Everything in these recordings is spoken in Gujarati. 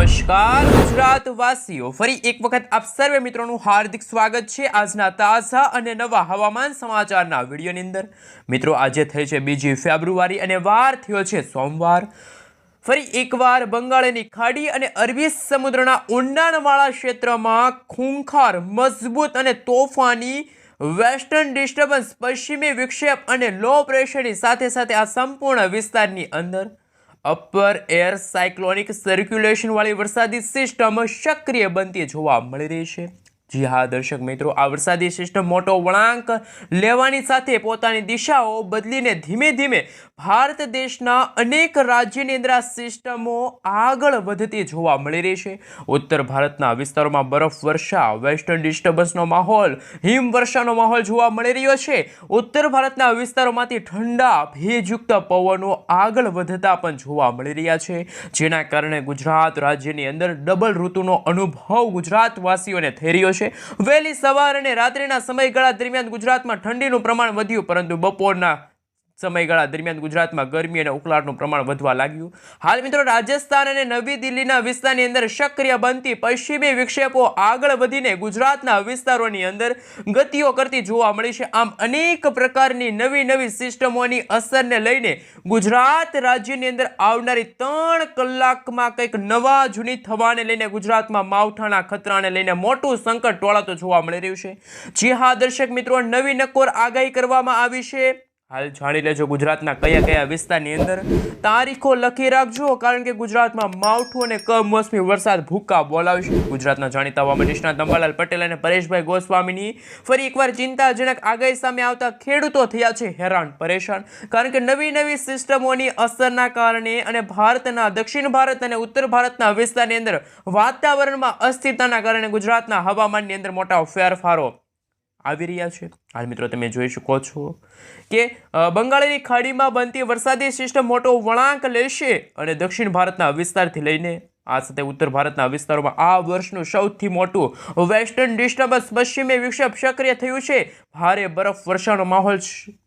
નમસ્કાર ગુજરાત વાસીઓ ફરી એક વખત આપ સર્વે મિત્રોનું હાર્દિક સ્વાગત છે આજના તાજા અને નવા હવામાન સમાચારના વિડીયોની અંદર. મિત્રો, આજે થઈ છે બીજી ફેબ્રુઆરી અને વાર થયો છે સોમવાર. ફરી એકવાર બંગાળની ખાડી અને અરબી સમુદ્રના ઊંડાણવાળા ક્ષેત્રમાં ખૂંખાર, મજબૂત અને તોફાની વેસ્ટર્ન ડિસ્ટર્બન્સ, પશ્ચિમી વિક્ષેપ અને લો પ્રેશરની સાથે સાથે આ સંપૂર્ણ વિસ્તારની અંદર અપર એર સાયક્લોનિક સર્ક્યુલેશન વાળી વરસાદી સિસ્ટમ સક્રિય બનતી જોવા મળી રહી છે. જી હા, દર્શક મિત્રો, આ વરસાદી સિસ્ટમ મોટો વળાંક લેવાની સાથે પોતાની દિશાઓ બદલીને ધીમે ધીમે ભારત દેશના અનેક રાજ્યની અંદર આ સિસ્ટમો આગળ વધતી જોવા મળી રહી છે. ઉત્તર ભારતના વિસ્તારોમાં બરફવર્ષા વેસ્ટર્ન ડિસ્ટર્બન્સનો માહોલ હિમવર્ષાનો માહોલ જોવા મળી રહ્યો છે. ઉત્તર ભારતના વિસ્તારોમાંથી ઠંડા, ભેજયુક્ત પવનો આગળ વધતા પણ જોવા મળી રહ્યા છે. જેના કારણે ગુજરાત રાજ્યની અંદર ડબલ ઋતુનો અનુભવ ગુજરાતવાસીઓને થઈ રહ્યો છે. વહેલી સવાર અને રાત્રિના સમયગાળા દરમિયાન ગુજરાતમાં ઠંડીનું પ્રમાણ વધ્યું પરંતુ બપોરના સમયગાળા દરમિયાન ગુજરાતમાં ગરમી અને ઉકળાટનું પ્રમાણ વધવા લાગ્યું. હાલ મિત્રો રાજસ્થાન અને નવી દિલ્હીના વિસ્તારની અંદર સક્રિય બનતી પશ્ચિમી વિક્ષેપો આગળ વધીને ગુજરાતના વિસ્તારોની અંદર ગતિઓ કરતી જોવા મળી છે. આમ અનેક પ્રકારની નવી નવી સિસ્ટમોની અસરને લઈને ગુજરાત રાજ્યની અંદર આવનારી ત્રણ કલાકમાં કંઈક નવા જૂની થવાને લઈને ગુજરાતમાં માવઠાના ખતરાને લઈને મોટું સંકટ ટોળાતો જોવા મળી રહ્યું છે. જી હા, દર્શક મિત્રો, નવી નકોર આગાહી કરવામાં આવી છે. હાલ જાણી લેજો ગુજરાતના કયા કયા વિસ્તારની અંદર તારીખો લખી રાખજો, કારણ કે ગુજરાતમાં માવઠું અને કમોસમી વરસાદ ભૂકા બોલાવશે. ગુજરાતના જાણીતા હવામાન નિષ્ણાત અંબાલાલ પટેલ અને પરેશભાઈ ગોસ્વામીની ફરી એકવાર ચિંતાજનક આગાહી સામે આવતા ખેડૂતો થયા છે હેરાન, પરેશાન, કારણ કે નવી નવી સિસ્ટમોની અસરના કારણે અને ભારતના, દક્ષિણ ભારત અને ઉત્તર ભારતના વિસ્તારની અંદર વાતાવરણમાં અસ્થિરતાના કારણે ગુજરાતના હવામાનની અંદર મોટા ફેરફારો આવી રહ્યા છે. હાલ મિત્રો તમે જોઈ શકો છો કે બંગાળની ખાડીમાં બનતી વરસાદી સિસ્ટમ મોટો વળાંક લેશે અને દક્ષિણ ભારતના વિસ્તારથી લઈને આ સાથે ઉત્તર ભારતના વિસ્તારોમાં આ વર્ષનું સૌથી મોટું વેસ્ટર્ન ડિસ્ટર્બન્સ પશ્ચિમી વિક્ષેપ સક્રિય થયું છે. ભારે બરફ વર્ષાનો માહોલ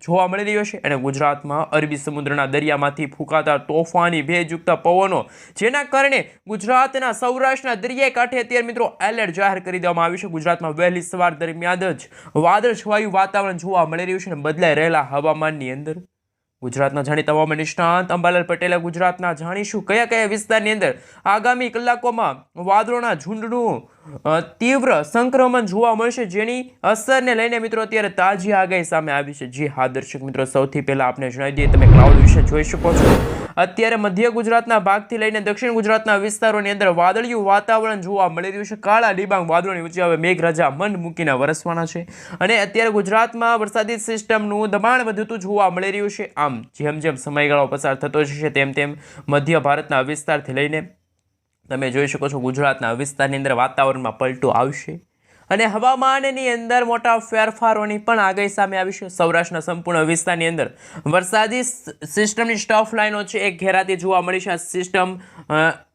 જોવા મળી રહ્યો છે અને ગુજરાતમાં અરબી સમુદ્રના દરિયામાંથી ફૂંકાતા તોફાની ભેજયુક્ત પવનો, જેના કારણે ગુજરાતના સૌરાષ્ટ્રના દરિયાઈ કાંઠે અત્યારે મિત્રો એલર્ટ જાહેર કરી દેવામાં આવ્યું છે. ગુજરાતમાં વહેલી સવાર દરમિયાન જ વાદળછવાયું વાતાવરણ જોવા મળી રહ્યું છે અને બદલાઈ રહેલા હવામાનની અંદર. ગુજરાતના જાણીતા હવામાન નિષ્ણાંત અંબાલાલ પટેલે ગુજરાતના જાણીશું કયા કયા વિસ્તારની અંદર આગામી કલાકોમાં વાદળોના ઝુંડનું તીવ્ર સંક્રમણ જોવા મળશે જેની અસરને લઈને મિત્રો અત્યારે તાજી આગાહી સામે આવી છે. જી હા, દર્શક મિત્રો, સૌથી પહેલાં આપને જણાવી દઈએ, તમે ક્લાઉડ વિશે જોઈ શકો છો. અત્યારે મધ્ય ગુજરાતના ભાગથી લઈને દક્ષિણ ગુજરાતના વિસ્તારોની અંદર વાદળિયું વાતાવરણ જોવા મળી રહ્યું છે. કાળા ડિબાંગ વાદળોની વચ્ચે હવે મેઘરાજા મન મૂકીને વરસવાના છે અને અત્યારે ગુજરાતમાં વરસાદી સિસ્ટમનું દબાણ વધતું જોવા મળી રહ્યું છે. આમ જેમ જેમ સમયગાળો પસાર થતો જશે તેમ તેમ મધ્ય ભારતના વિસ્તારથી લઈને તમે જોઈ શકો છો ગુજરાતના વિસ્તારની અંદર વાતાવરણમાં પલટો આવશે. અને હવામાનની અંદર મોટા ફેરફારોની પણ આગાહી સામે આવી છે. સૌરાષ્ટ્રના સંપૂર્ણ વિસ્તારની અંદર વરસાદી સિસ્ટમની સ્ટફ લાઈનો છે. એ ઘેરાતી જોવા મળી છે. આ સિસ્ટમ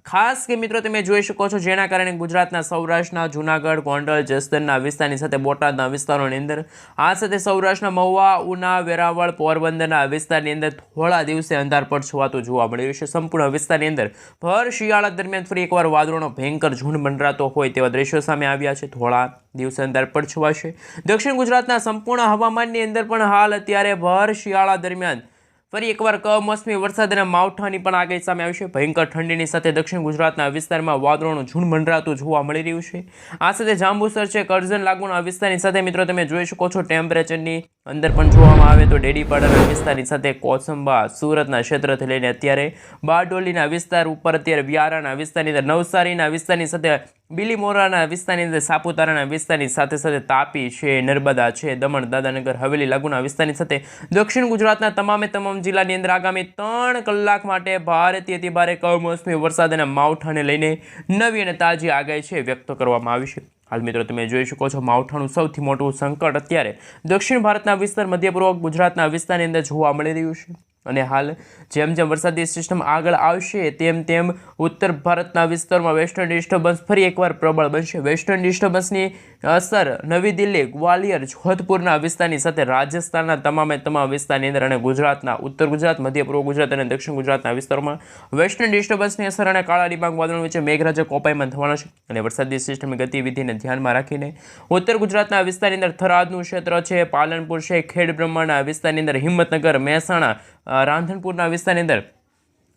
ખાસ કે મિત્રો તમે જોઈ શકો છો, જેના કારણે ગુજરાતના સૌરાષ્ટ્રના જુનાગઢ, ગોંડલ જસદનના વિસ્તારની સાથે બોટાદના વિસ્તારોની અંદર, આ સાથે સૌરાષ્ટ્રના મહુવા, ઉના, વેરાવળ, પોરબંદરના વિસ્તારની અંદર થોડા દિવસે અંધારપટ છવાતું જોવા મળી રહ્યું છે. સંપૂર્ણ વિસ્તારની અંદર ભર શિયાળા દરમિયાન ફરી એકવાર વાદળોનો ભયંકર ઝુંડ મંડરાતો હોય તેવા દ્રશ્યો સામે આવ્યા છે. થોડા દિવસે અંધારપટ છવાશે. દક્ષિણ ગુજરાતના સંપૂર્ણ હવામાનની અંદર પણ હાલ અત્યારે ભર શિયાળા દરમિયાન ફરી એકવાર કમોસમી વરસાદ અને માવઠાની પણ આગાહી સામે આવી છે. ભયંકર ઠંડીની સાથે દક્ષિણ ગુજરાતના વિસ્તારમાં વાદળોનું ઝૂંડ મંડરાતું જોવા મળી રહ્યું છે. આ સાથે જાંબુસર છે, કરજણ લાગુના વિસ્તારની સાથે મિત્રો તમે જોઈ શકો છો ટેમ્પરેચરની અંદર પણ જોવામાં આવે તો ડેડીપાડાના વિસ્તારની સાથે કોસંબા સુરતના ક્ષેત્રથી લઈને અત્યારે બારડોલીના વિસ્તાર ઉપર અત્યારે વ્યારાના વિસ્તારની અંદર નવસારીના વિસ્તારની સાથે બિલીમોરાના વિસ્તારની અંદર, સાપુતારાના વિસ્તારની સાથે સાથે તાપી છે, નર્મદા છે, દમણ, દાદાનગર, હવેલી, લાગુના વિસ્તારની સાથે દક્ષિણ ગુજરાતના તમામે તમામ જિલ્લાની અંદર આગામી ત્રણ કલાક માટે ભારતીય અતિ ભારે કમોસમી વરસાદ અને માવઠાને લઈને નવી અને તાજી આગાહી છે વ્યક્ત કરવામાં આવી છે. હાલ મિત્રો, તમે જોઈ શકો છો માવઠાનું સૌથી મોટું સંકટ અત્યારે દક્ષિણ ભારતના વિસ્તાર, મધ્ય પૂર્વ ગુજરાતના વિસ્તારની અંદર જોવા મળી રહ્યું છે. અને હાલ જેમ જેમ વરસાદી સિસ્ટમ આગળ આવશે, તેમ તેમ ઉત્તર ભારતના વિસ્તારમાં વેસ્ટર્ન ડિસ્ટર્બન્સ ફરી એકવાર પ્રબળ બનશે. વેસ્ટર્ન ડિસ્ટર્બન્સની અસર નવી દિલ્હી, ગ્વાલિયર, જોધપુરના વિસ્તારની સાથે રાજસ્થાનના તમામે તમામ વિસ્તારની અંદર અને ગુજરાતના, ઉત્તર ગુજરાત, મધ્ય પૂર્વ ગુજરાત અને દક્ષિણ ગુજરાતના વિસ્તારોમાં વેસ્ટર્ન ડિસ્ટર્બન્સની અસર અને કાળા ડિબાંગ વાદળો વચ્ચે મેઘરાજા કોપાઈમાં થવાનો છે. અને વરસાદી સિસ્ટમની ગતિવિધિને ધ્યાનમાં રાખીને ઉત્તર ગુજરાતના વિસ્તારની અંદર થરાદનું ક્ષેત્ર છે, પાલનપુર છે, ખેડ વિસ્તારની અંદર હિંમતનગર, મહેસાણા રાંધણપુરના વિસ્તારની અંદર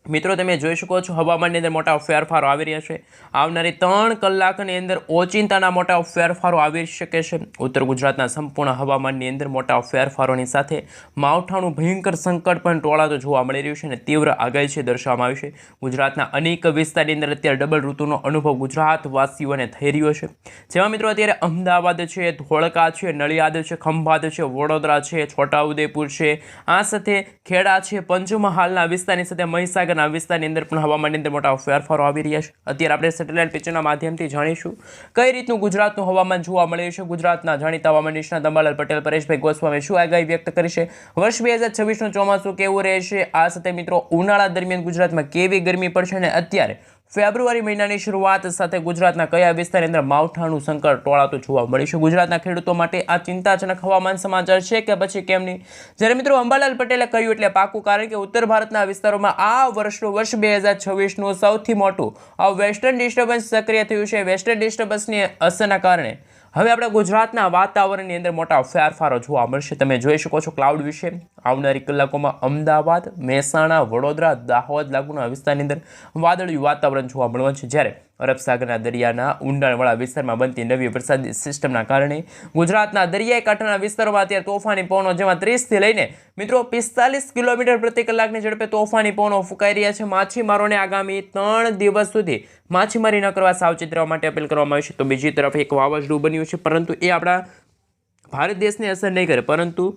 મિત્રો, તમે જોઈ શકો છો, હવામાનની અંદર મોટા ફેરફારો આવી રહ્યા છે. આવનારી ત્રણ કલાકની અંદર ઓચિંતાના મોટા ફેરફારો આવી શકે છે. ઉત્તર ગુજરાતના સંપૂર્ણ હવામાનની અંદર મોટા ફેરફારોની સાથે માવઠાનું ભયંકર સંકટ પણ ટોળાતો જોવા મળી રહ્યું છે અને તીવ્ર આગાહી છે દર્શાવવામાં આવી છે. ગુજરાતના અનેક વિસ્તારની અંદર અત્યારે ડબલ ઋતુનો અનુભવ ગુજરાતવાસીઓને થઈ રહ્યો છે. જેમાં મિત્રો, અત્યારે અમદાવાદ છે, ધોળકા છે, નડિયાદ છે, ખંભાત છે, વડોદરા છે, છોટાઉદેપુર છે. આ સાથે ખેડા છે, પંચમહાલના વિસ્તારની સાથે મહીસાગરના વિસ્તારની અંદર પણ હવામાનની અંદર મોટા ફેરફારો આવી રહ્યા છે. અત્યારે આપણે સેટેલાઇટ પિક્ચરના માધ્યમથી જાણીશું કઈ રીતનું ગુજરાતનું હવામાન જોવા મળે છે. ગુજરાતના જાણીતા હવામાન નિષ્ણાત અંબાલાલ પટેલ, પરેશભાઈ ગોસ્વામી શું આગાહી વ્યક્ત કરી છે? વર્ષ બે હજાર છવ્વીસનું ચોમાસું કેવું રહેશે? આ સાથે મિત્રો ઉનાળા દરમિયાન ગુજરાતમાં કેવી ગરમી પડશે? અને અત્યારે ફેબ્રુઆરી મહિનાની શરૂઆત સાથે ગુજરાતના કયા વિસ્તારની અંદર માવઠાનું સંકટ ટોળાતું જોવા મળ્યું છે? ગુજરાતના ખેડૂતો માટે આ ચિંતાજનક હવામાન સમાચાર છે કે પછી કેમ નહીં જ્યારે મિત્રો અંબાલાલ પટેલે કહ્યું એટલે પાકું કારણ કે ઉત્તર ભારતના વિસ્તારોમાં આ વર્ષનું વર્ષ બે હજાર સૌથી મોટું. આ વેસ્ટર્ન ડિસ્ટર્બન્સ સક્રિય થયું છે. વેસ્ટર્ન ડિસ્ટર્બન્સની અસરના કારણે હવે આપણે ગુજરાતના વાતાવરણની અંદર મોટા ફેરફારો જોવા મળશે. તમે જોઈ શકો છો ક્લાઉડ વિશે. આવનારી કલાકોમાં અમદાવાદ, મહેસાણા, વડોદરા, દાહોદ લાગુના વિસ્તારની અંદર વાદળિયું વાતાવરણ જોવા મળવાનું છે. જ્યારે અરબ સાગરના દરિયાના ઊંડાણવાળા વિસ્તારમાં બનતી નવી વરસાદી સિસ્ટમના કારણે ગુજરાતના દરિયાઈ કાંઠાના વિસ્તારોમાં અત્યારે તોફાની પવનો જેમાં ત્રીસથી લઈને મિત્રો પિસ્તાલીસ કિલોમીટર પ્રતિ કલાકની ઝડપે તોફાની પવનો ફૂંકાઈ રહ્યા છે. માછીમારોને આગામી ત્રણ દિવસ સુધી માછીમારી ન કરવા સાવચેત રહેવા માટે અપીલ કરવામાં આવી છે. તો બીજી તરફ એક વાવાઝોડું બન્યું છે. પરંતુ એ આપણા ભારત દેશને અસર નહીં કરે. પરંતુ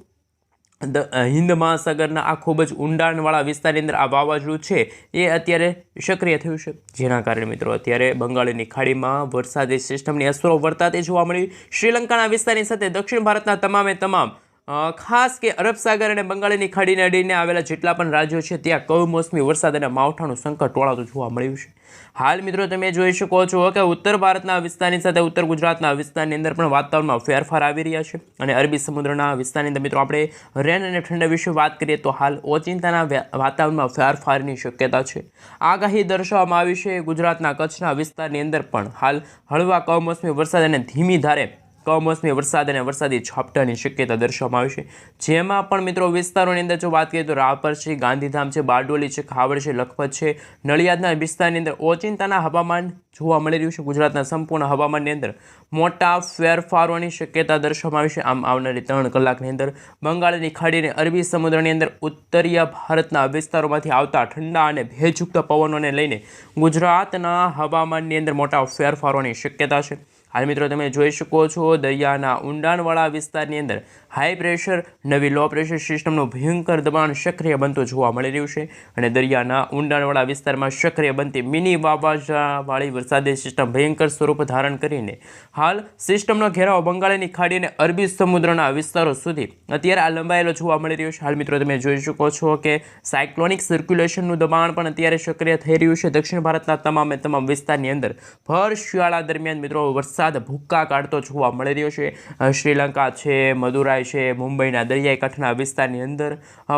હિન્દ મહાસાગરના આ ખૂબ જ ઊંડાણવાળા વિસ્તારની અંદર આ વાવાઝોડું છે, એ અત્યારે સક્રિય થયું છે. જેના કારણે મિત્રો અત્યારે બંગાળની ખાડીમાં વરસાદી સિસ્ટમની અસરો વર્તાતી જોવા મળી. શ્રીલંકાના વિસ્તારની સાથે દક્ષિણ ભારતના તમામે તમામ ખાસ કે અરબ સાગર અને બંગાળની ખાડીને અડીને આવેલા જેટલા પણ રાજ્યો છે, ત્યાં કમોસમી વરસાદ અને માવઠાનું સંકટ ટોળાતું જોવા મળ્યું છે. હાલ મિત્રો તમે જોઈ શકો છો કે ઉત્તર ભારતના વિસ્તારની સાથે ઉત્તર ગુજરાતના વિસ્તારની અંદર પણ વાતાવરણમાં ફેરફાર આવી રહ્યા છે અને અરબી સમુદ્રના વિસ્તારની અંદર મિત્રો આપણે રેન અને ઠંડા વિશે વાત કરીએ તો હાલ ઓચિંતાના વાતાવરણમાં ફેરફારની શક્યતા છે. આગાહી દર્શાવવામાં આવી છે ગુજરાતના કચ્છના વિસ્તારની અંદર પણ હાલ હળવા કમોસમી વરસાદ અને ધીમી ધારે કમોસમી વરસાદ અને વરસાદી ઝાપટાની શક્યતા દર્શાવવામાં આવી છે. જેમાં પણ મિત્રો વિસ્તારોની અંદર જો વાત કરીએ તો રાપર છે, ગાંધીધામ છે, બારડોલી છે, ખાવડ છે, લખપત છે, નડિયાદના વિસ્તારની અંદર ઓચિંતાના હવામાન જોવા મળી રહ્યું છે. ગુજરાતના સંપૂર્ણ હવામાનની અંદર મોટા ફેરફારોની શક્યતા દર્શાવવામાં આવી છે. આમ આવનારી ત્રણ કલાકની અંદર બંગાળની ખાડી અને અરબી સમુદ્રની અંદર ઉત્તરીય ભારતના વિસ્તારોમાંથી આવતા ઠંડા અને ભેજયુક્ત પવનોને લઈને ગુજરાતના હવામાનની અંદર મોટા ફેરફારોની શક્યતા છે. હાલ મિત્રો તમે જોઈ શકો છો દરિયાના ઊંડાણવાળા વિસ્તારની અંદર હાઈ પ્રેશર નવી લો પ્રેશર સિસ્ટમનું ભયંકર દબાણ સક્રિય બનતું જોવા મળી રહ્યું છે અને દરિયાના ઊંડાણવાળા વિસ્તારમાં સક્રિય બનતી મિની વાવાઝાવાળી વરસાદી સિસ્ટમ ભયંકર સ્વરૂપ ધારણ કરીને હાલ સિસ્ટમનો ઘેરાવ બંગાળની ખાડી અને અરબી સમુદ્રના વિસ્તારો સુધી અત્યારે આ લંબાયેલો જોવા મળી રહ્યો છે. હાલ મિત્રો તમે જોઈ શકો છો કે સાયક્લોનિક સર્ક્યુલેશનનું દબાણ પણ અત્યારે સક્રિય થઈ રહ્યું છે. દક્ષિણ ભારતના તમામે તમામ વિસ્તારની અંદર ભર શિયાળા દરમિયાન મિત્રો વરસાદ ભૂક્કા કાઢતો જોવા મળી રહ્યો છે. શ્રીલંકા છે, મદુરાઈ છે, મુંબઈના દરિયાઈ કાંઠાના વિસ્તારની અંદર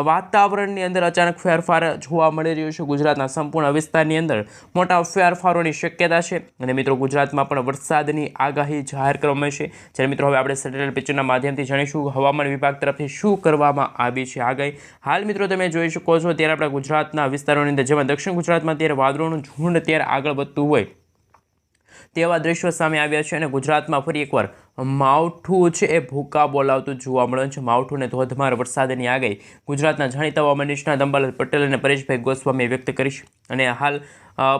વાતાવરણની અંદર અચાનક ફેરફાર જોવા મળી રહ્યો છે. ગુજરાતના સંપૂર્ણ વિસ્તારની અંદર મોટા ફેરફારોની શક્યતા છે અને મિત્રો ગુજરાતમાં પણ વરસાદની આગાહી જાહેર કરવામાં છે. જ્યારે મિત્રો હવે આપણે સેટેલાઇટ પિક્ચરના માધ્યમથી જાણીશું હવામાન વિભાગ તરફથી શું કરવામાં આવી છે આગાહી. હાલ મિત્રો તમે જોઈ શકો છો ત્યારે આપણા ગુજરાતના વિસ્તારોની અંદર જેમાં દક્ષિણ ગુજરાતમાં ત્યારે વાદળોનું ઝુંડ ત્યારે આગળ વધતું હોય તેવા દ્રશ્યો સામે આવ્યા છે અને ગુજરાતમાં ફરી એકવાર માવઠું છે એ ભૂકા બોલાવતું જોવા મળે છે. માવઠું ને ધોધમાર વરસાદની આગાહી ગુજરાતના જાણીતા હવામાન નિષ્ણાત અંબાલાલ પટેલ અને પરેશભાઈ ગોસ્વામીએ વ્યક્ત કરી છે. અને હાલ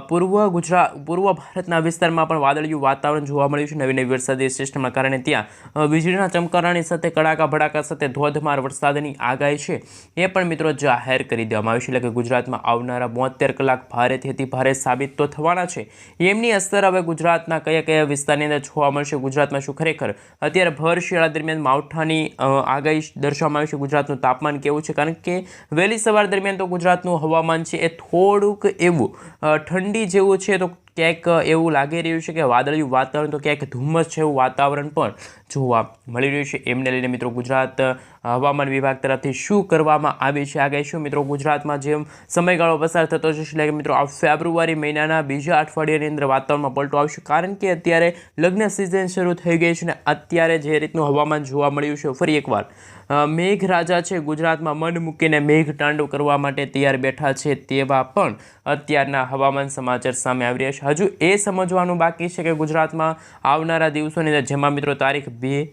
પૂર્વ ગુજરાત પૂર્વ ભારતના વિસ્તારમાં પણ વાદળિયું વાતાવરણ જોવા મળ્યું છે. નવી નવી વરસાદી સિસ્ટમના કારણે ત્યાં વીજળીના ચમકારાની સાથે કડાકા ભડાકા સાથે ધોધમાર વરસાદની આગાહી છે. એ પણ મિત્રો જાહેર કરી દેવામાં આવી છે. એટલે કે ગુજરાતમાં આવનારા બોતેર કલાક ભારેથી અતિ ભારે સાબિત તો થવાના છે. એમની અસર હવે ગુજરાતના કયા કયા વિસ્તારની અંદર જોવા મળશે? ગુજરાતમાં શું ખરેખર ખરેખર અત્યારે ભર શિયાળા દરમિયાન માવઠાની આગાહી દર્શાવવામાં આવી છે ગુજરાતનું તાપમાન કેવું છે? કારણ કે વહેલી સવાર દરમિયાન તો ગુજરાતનું હવામાન છે એ થોડુંક એવું. ઠંડી જેવું છે તો ક્યાંક એવું લાગી રહ્યું છે કે વાદળિયું વાતાવરણ તો ક્યાંક ધુમ્મસ છે એવું વાતાવરણ પણ જોવા મળી રહ્યું છે. એમને લઈને મિત્રો ગુજરાત હવામાન વિભાગ તરફથી શું કરવામાં આવે છે? આગાહી શું મિત્રો ગુજરાતમાં જેમ સમયગાળો પસાર થતો જશે એટલે કે મિત્રો આ ફેબ્રુઆરી મહિનાના બીજા અઠવાડિયાની અંદર વાતાવરણમાં પલટો આવશે. કારણ કે અત્યારે લગ્ન સિઝન શરૂ થઈ ગઈ છે અને અત્યારે જે રીતનું હવામાન જોવા મળ્યું છે, ફરી એકવાર મેઘરાજા છે ગુજરાતમાં મન મૂકીને મેઘ તાંડવ કરવા માટે તૈયાર બેઠા છે તેવા પણ અત્યારના હવામાન સમાચાર સામે આવી રહ્યા છે. હજુ એ સમજવાનું બાકી છે કે ગુજરાતમાં આવનારા દિવસોની અંદર, જેમાં મિત્રો તારીખ બે,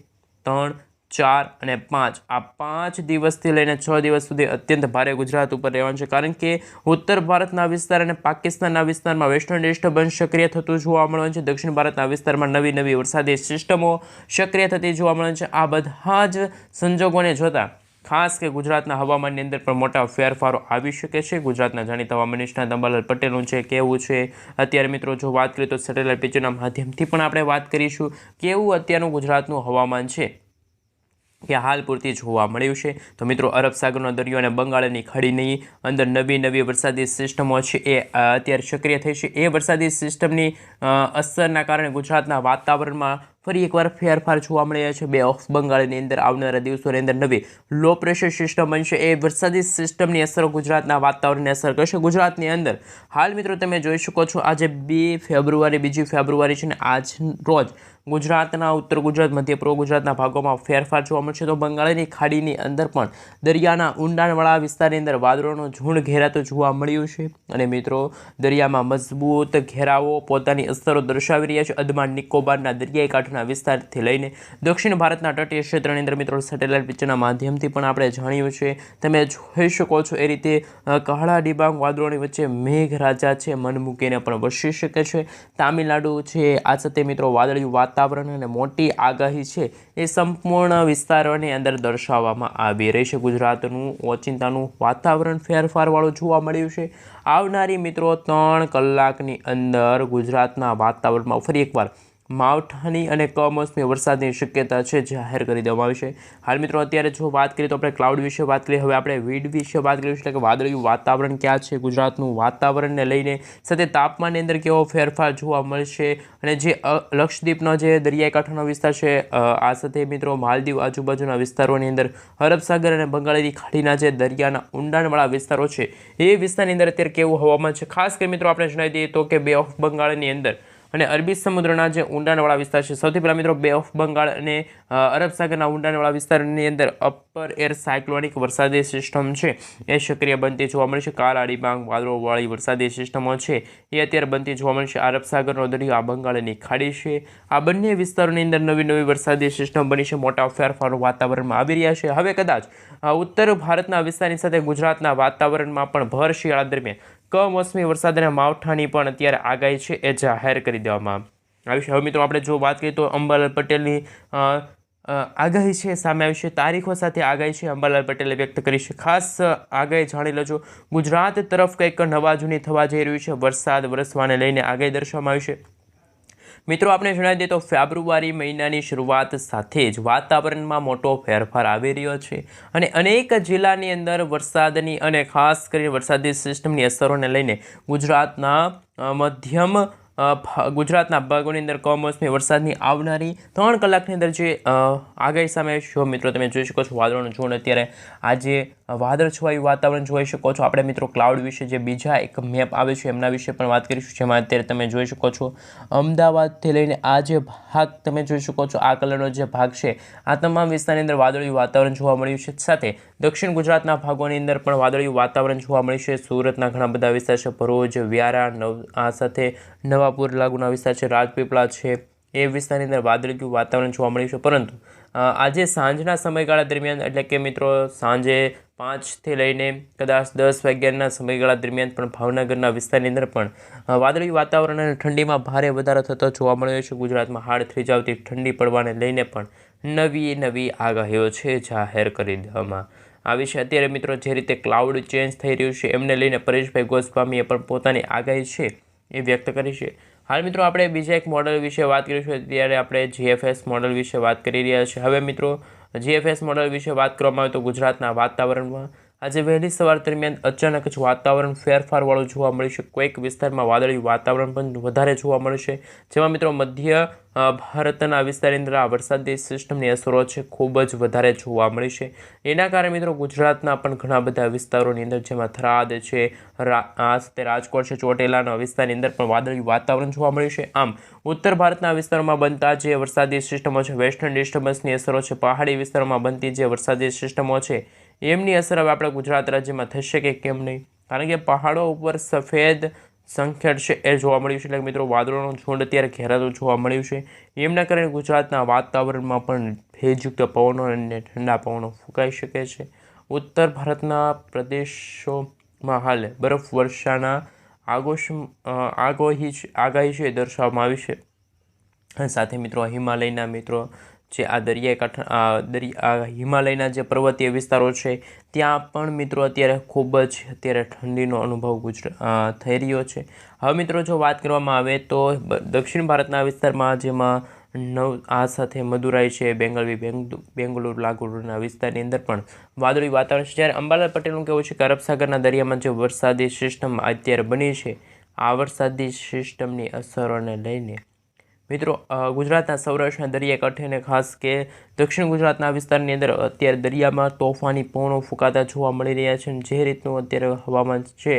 ત્રણ ચાર અને પાંચ. આ પાંચ દિવસથી લઈને છ દિવસ સુધી અત્યંત ભારે ગુજરાત ઉપર રહેવાનું છે. કારણ કે ઉત્તર ભારતના વિસ્તાર અને પાકિસ્તાનના વિસ્તારમાં વેસ્ટર્ન ડિસ્ટર્બન્સ સક્રિય થતું જોવા મળવાનું છે. દક્ષિણ ભારતના વિસ્તારમાં નવી નવી વરસાદી સિસ્ટમો સક્રિય થતી જોવા મળે છે. આ બધા જ સંજોગોને જોતા ખાસ કે ગુજરાતના હવામાનની અંદર પણ મોટા ફેરફારો આવી શકે છે. ગુજરાતના જાણીતા હવામાન નિષ્ણાત અંબાલાલ પટેલનું છે, કેવું છે? અત્યારે મિત્રો, જો વાત કરીએ તો સેટેલાઇટ પિક્ચરના માધ્યમથી પણ આપણે વાત કરીશું. કેવું અત્યારનું ગુજરાતનું હવામાન છે? કે હાલ પૂરતી જોવા મળ્યું છે. તો મિત્રો, અરબ સાગરનો દરિયો અને બંગાળની ખાડીની અંદર નવી નવી વરસાદી સિસ્ટમો છે એ અત્યારે સક્રિય થઈ છે. એ વરસાદી સિસ્ટમની અસરના કારણે ગુજરાતના વાતાવરણમાં ફરી એકવાર ફેરફાર જોવા મળી છે. બે ઓફ બંગાળની અંદર આવનારા દિવસોની અંદર નવી લો પ્રેશર સિસ્ટમ બનશે. એ વરસાદી સિસ્ટમની અસરો ગુજરાતના વાતાવરણને અસર કરશે. ગુજરાતની અંદર, હાલ મિત્રો, તમે જોઈ શકો છો, આજે બે ફેબ્રુઆરી, બીજી ફેબ્રુઆરી છે ને આજ રોજ ગુજરાતના, ઉત્તર ગુજરાત, મધ્ય પૂર્વ ગુજરાતના ભાગોમાં ફેરફાર જોવા મળશે તો બંગાળની ખાડીની અંદર પણ દરિયાના ઊંડાણવાળા વિસ્તારની અંદર વાદળોનું ઝુંડ ઘેરાતું જોવા મળ્યું છે. અને મિત્રો, દરિયામાં મજબૂત ઘેરાવો પોતાની અસરો દર્શાવી રહ્યા છે. અદમાન નિકોબારના દરિયાઈ કાંઠાના વિસ્તારથી લઈને દક્ષિણ ભારતના તટીય ક્ષેત્રની અંદર મિત્રો, સેટેલાઇટ પિક્ચરના માધ્યમથી પણ આપણે જાણ્યું છે. તમે જોઈ શકો છો એ રીતે કાળા ડિબાંગ વાદળોની વચ્ચે મેઘરાજા છે, મન મૂકીને પણ વસી શકે છે. તામિલનાડુ છે, આ સાથે મિત્રો વાદળિયું વાતાવરણ અને મોટી આગાહી છે એ સંપૂર્ણ વિસ્તારોની અંદર દર્શાવવામાં આવી રહી છે. ગુજરાતનું ઓચિંતાનું વાતાવરણ ફેરફારવાળું જોવા મળ્યું છે. આવનારી મિત્રો, ત્રણ કલાકની અંદર ગુજરાતના વાતાવરણમાં ફરી એકવાર માવઠાની અને કમોસમી વરસાદની શક્યતા છે જાહેર કરી દેવામાં આવી છે. હાલ મિત્રો, અત્યારે જો વાત કરીએ તો આપણે ક્લાઉડ વિશે વાત કરીએ, હવે આપણે વીડ વિશે વાત કરીએ, એટલે કે વાદળિયું વાતાવરણ ક્યાં છે, ગુજરાતનું વાતાવરણને લઈને સાથે તાપમાનની અંદર કેવો ફેરફાર જોવા મળશે અને જે લક્ષદ્વીપનો જે દરિયાઈ કાંઠાનો વિસ્તાર છે આ સાથે મિત્રો માલદીવ આજુબાજુના વિસ્તારોની અંદર અરબસાગર અને બંગાળની ખાડીના જે દરિયાના ઊંડાણવાળા વિસ્તારો છે, એ વિસ્તારની અંદર અત્યારે કેવું હવામાન છે? ખાસ કરી મિત્રો આપણે જણાવી દઈએ તો કે બે ઓફ બંગાળની અંદર અને અરબી સમુદ્રના જે ઊંડાણવાળા વિસ્તાર છે, સૌથી પહેલાં મિત્રો બે ઓફ બંગાળ અને અરબ સાગરના ઊંડાણવાળા વિસ્તારની અંદર અપર એર સાયક્લોનિક વરસાદી સિસ્ટમ છે. એ સક્રિય બનતી જોવા મળશે છે. કાળા ડિબાંગ વાદળોવાળી વરસાદી સિસ્ટમો છે. એ અત્યારે બનતી જોવા મળશે અરબ સાગરનો દરિયો, આ બંગાળની ખાડી છે. આ બંને વિસ્તારોની અંદર નવી નવી વરસાદી સિસ્ટમ બની છે. મોટા ફેરફારો વાતાવરણમાં આવી રહ્યા છે. હવે કદાચ ઉત્તર ભારતના વિસ્તારની સાથે ગુજરાતના વાતાવરણમાં પણ ભર શિયાળા દરમિયાન કમોસમી વરસાદ અને માવઠાની પણ અત્યારે આગાહી છે એ જાહેર કરી દેવામાં આવી છે. હવે મિત્રો આપણે જો વાત કરીએ તો અંબાલાલ પટેલની આગાહી છે, સામે આવી છે, તારીખો સાથે આગાહી છે, અંબાલાલ પટેલે વ્યક્ત કરી છે. ખાસ આગાહી જાણી લેજો. ગુજરાત તરફ કંઈક નવા જૂની થવા જઈ રહ્યું છે. વરસાદ વરસવાને લઈને આગાહી દર્શાવવામાં આવી છે. મિત્રો, આપણે જણાવી દઈએ તો ફેબ્રુઆરી મહિનાની શરૂઆત સાથે જ વાતાવરણમાં મોટો ફેરફાર આવી રહ્યો છે અને અનેક જિલ્લાની અંદર વરસાદની અને ખાસ કરીને વરસાદી સિસ્ટમની અસરોને લઈને ગુજરાતના મધ્યમ ગુજરાતના ભાગોની અંદર કમોસમી વરસાદની આવનારી ત્રણ કલાકની અંદર જે આગાહી સામે છો મિત્રો, તમે જોઈ શકો છો વાદળોનું જોડ અત્યારે આજે વાદળછવાયું વાતાવરણ જોઈ શકો છો. આપણે મિત્રો ક્લાઉડ વિશે જે બીજા એક મેપ આવે છે એમના વિશે પણ વાત કરીશું, જેમાં અત્યારે તમે જોઈ શકો છો. અમદાવાદથી લઈને આ જે ભાગ તમે જોઈ શકો છો, આ કલરનો જે ભાગ છે, આ તમામ વિસ્તારની અંદર વાદળિયું વાતાવરણ જોવા મળ્યું છે. સાથે દક્ષિણ ગુજરાતના ભાગોની અંદર પણ વાદળિયું વાતાવરણ જોવા મળશે સુરતના ઘણા બધા વિસ્તાર છે. ભરૂચ, વ્યારા, નવ આ સાથે નવાપુર લાગુના વિસ્તાર છે. રાજપીપળા છે. એ વિસ્તારની અંદર વાદળિયું વાતાવરણ જોવા મળ્યું છે. પરંતુ આજે સાંજના સમયગાળા દરમિયાન, એટલે કે મિત્રો સાંજે પાંચથી લઈને કદાચ દસ વાગ્યાના સમયગાળા દરમિયાન પણ ભાવનગરના વિસ્તારની અંદર પણ વાદળી વાતાવરણ અને ઠંડીમાં ભારે વધારો થતો જોવા મળ્યો છે. ગુજરાતમાં હાડ થીજાવતી ઠંડી પડવાને લઈને પણ નવી નવી આગાહીઓ છે જાહેર કરી દેવામાં આવી છે અત્યારે મિત્રો જે રીતે ક્લાઉડ ચેન્જ થઈ રહ્યું છે, એમને લઈને પરેશભાઈ ગોસ્વામીએ પણ પોતાની આગાહી છે એ વ્યક્ત કરી છે. હાલ મિત્રો આપણે બીજા એક મોડલ વિશે વાત કરીશું. ત્યારે આપણે જીએફએસ મોડલ વિશે વાત કરી રહ્યા છીએ હવે મિત્રો જીએફએસ મોડલ વિશે વાત કરવામાં આવે તો ગુજરાતના વાતાવરણમાં આજે વહેલી સવાર દરમિયાન અચાનક જ વાતાવરણ ફેરફારવાળું જોવા મળશે કોઈક વિસ્તારમાં વાદળી વાતાવરણ પણ વધારે જોવા મળશે જેમાં મિત્રો મધ્ય ભારતના વિસ્તારની અંદર આ વરસાદી સિસ્ટમની અસરો છે, ખૂબ જ વધારે જોવા મળશે એના કારણે મિત્રો ગુજરાતના પણ ઘણા બધા વિસ્તારોની અંદર જેમાં થરાદ છે આ સાથે રાજકોટ છે, ચોટીલાના વિસ્તારની અંદર પણ વાદળી વાતાવરણ જોવા મળ્યું છે. આમ, ઉત્તર ભારતના વિસ્તારોમાં બનતા જે વરસાદી સિસ્ટમો છે, વેસ્ટર્ન ડિસ્ટર્બન્સની અસરો છે, પહાડી વિસ્તારોમાં બનતી જે વરસાદી સિસ્ટમો છે એમની અસર હવે આપણા ગુજરાત રાજ્યમાં થશે કે કેમ નહીં? કારણ કે પહાડો ઉપર સફેદ સંખેડ છે એ જોવા મળ્યું છે. એટલે મિત્રો, વાદળોનું ઝુંડ અત્યારે ઘેરાતું જોવા મળ્યું છે. એમના કારણે ગુજરાતના વાતાવરણમાં પણ ભેજયુક્ત પવનો અને ઠંડા પવનો ફૂંકાઈ શકે છે. ઉત્તર ભારતના પ્રદેશોમાં હાલ બરફ વર્ષાના આગોશ આગોહી આગાહી છે- દર્શાવવામાં આવી છે. સાથે મિત્રો, હિમાલયના મિત્રો જે આ દરિયાઈ કાંઠા દરિયા હિમાલયના જે પર્વતીય વિસ્તારો છે, ત્યાં પણ મિત્રો અત્યારે ખૂબ જ અત્યારે ઠંડીનો અનુભવ ગુજરા થઈ રહ્યો છે. હવે મિત્રો જો વાત કરવામાં આવે તો દક્ષિણ ભારતના વિસ્તારમાં જેમાં નવ આ સાથે મદુરાઈ છે, બેંગલવી બેંગલુ બેંગલુરુ, લાગુરના વિસ્તારની અંદર પણ વાદળી વાતાવરણ છે. જ્યારે અંબાલાલ પટેલનું કહેવું છે કે અરબસાગરના દરિયામાં જે વરસાદી સિસ્ટમ અત્યારે બની છે, આ વરસાદી સિસ્ટમની અસરોને લઈને મિત્રો ગુજરાતના સૌરાષ્ટ્રના દરિયા કાંઠે અને ખાસ કે દક્ષિણ ગુજરાતના વિસ્તારની અંદર અત્યારે દરિયામાં તોફાની પવનો ફૂંકાતા જોવા મળી રહ્યા છે જે રીતનું અત્યારે હવામાન છે,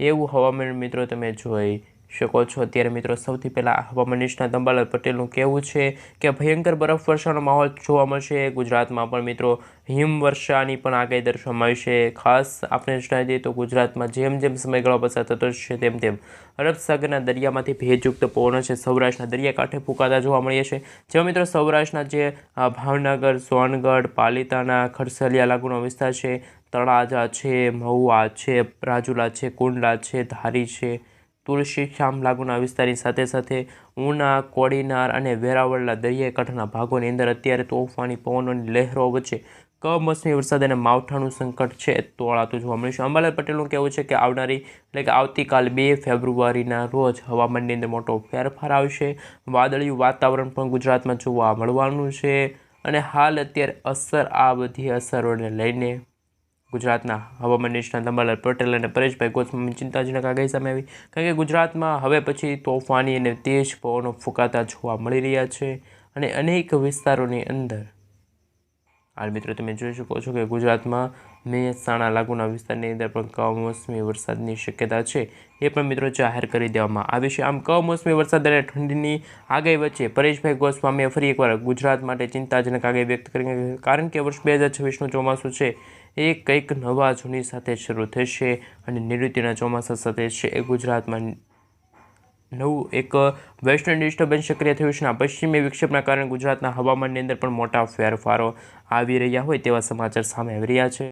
એવું હવામાન મિત્રો તમે જોઈ શકો છો. અત્યારે મિત્રો સૌથી પહેલાં હવામાન નિષ્ણાત અંબાલાલ પટેલનું કહેવું છે કે ભયંકર બરફવર્ષાનો માહોલ જોવા મળશે. ગુજરાતમાં પણ મિત્રો હિમવર્ષાની પણ આગાહી દર્શાવવામાં આવી છે. ખાસ આપણે જણાવી દઈએ તો ગુજરાતમાં જેમ જેમ સમયગાળો પસાર થતો છે, તેમ તેમ અરબસાગરના દરિયામાંથી ભેજયુક્ત પવનો છે. સૌરાષ્ટ્રના દરિયાકાંઠે ફૂંકાતા જોવા મળીએ છે. જેમાં મિત્રો સૌરાષ્ટ્રના જે ભાવનગર, સોનગઢ, પાલિતાણા ખડસલિયા લાગુનો વિસ્તાર છે. તળાજા છે, મહુવા છે, રાજુલા છે, કુંડલા છે, ધારી છે તુલસી, શ્યામ લાગુના વિસ્તારની સાથે સાથે ઉના, કોડીનાર અને વેરાવળના દરિયાઈ કાંઠાના ભાગોની અંદર અત્યારે તોફાની પવનોની લહેરો વચ્ચે કમોસમી વરસાદ અને માવઠાનું સંકટ છે તોળાતું જોવા મળ્યું છે. અંબાલાલ પટેલનું કહેવું છે કે આવનારી, એટલે કે આવતીકાલ બે ફેબ્રુઆરીના રોજ હવામાનની અંદર મોટો ફેરફાર આવશે. વાદળિયું વાતાવરણ પણ ગુજરાતમાં જોવા મળવાનું છે અને હાલ અત્યારે અસર આ બધી અસરોને લઈને ગુજરાતના હવામાન નિષ્ણાત અંબાલાલ પટેલ અને પરેશભાઈ ગોસ્વામી ચિંતાજનક આગાહી સામે આવી. કારણ કે ગુજરાતમાં હવે પછી તોફાની અને તેજ પવનો ફૂંકાતા જોવા મળી રહ્યા છે અને અનેક વિસ્તારોની અંદર. હાલ મિત્રો તમે જોઈ શકો છો કે ગુજરાતમાં મહેસાણા લાગુના વિસ્તારની અંદર પણ કમોસમી વરસાદની શક્યતા છે. એ પણ મિત્રો જાહેર કરી દેવામાં આવી છે. આમ કમોસમી વરસાદ અને ઠંડીની આગાહી વચ્ચે પરેશભાઈ ગોસ્વામીએ ફરી એકવાર ગુજરાત માટે ચિંતાજનક આગાહી વ્યક્ત કરી. કારણ કે વર્ષ બે હજાર છવ્વીસનું ચોમાસું છે. એ કંઈક નવા જૂની સાથે શરૂ થશે અને નિવૃત્તિના ચોમાસા સાથે છે. એ ગુજરાતમાં નવું એક વેસ્ટર્ન ડિસ્ટર્બન્સ સક્રિય થયું છે પશ્ચિમી વિક્ષેપના કારણે ગુજરાતના હવામાનની અંદર પણ મોટા ફેરફારો આવી રહ્યા હોય તેવા સમાચાર સામે આવી રહ્યા છે.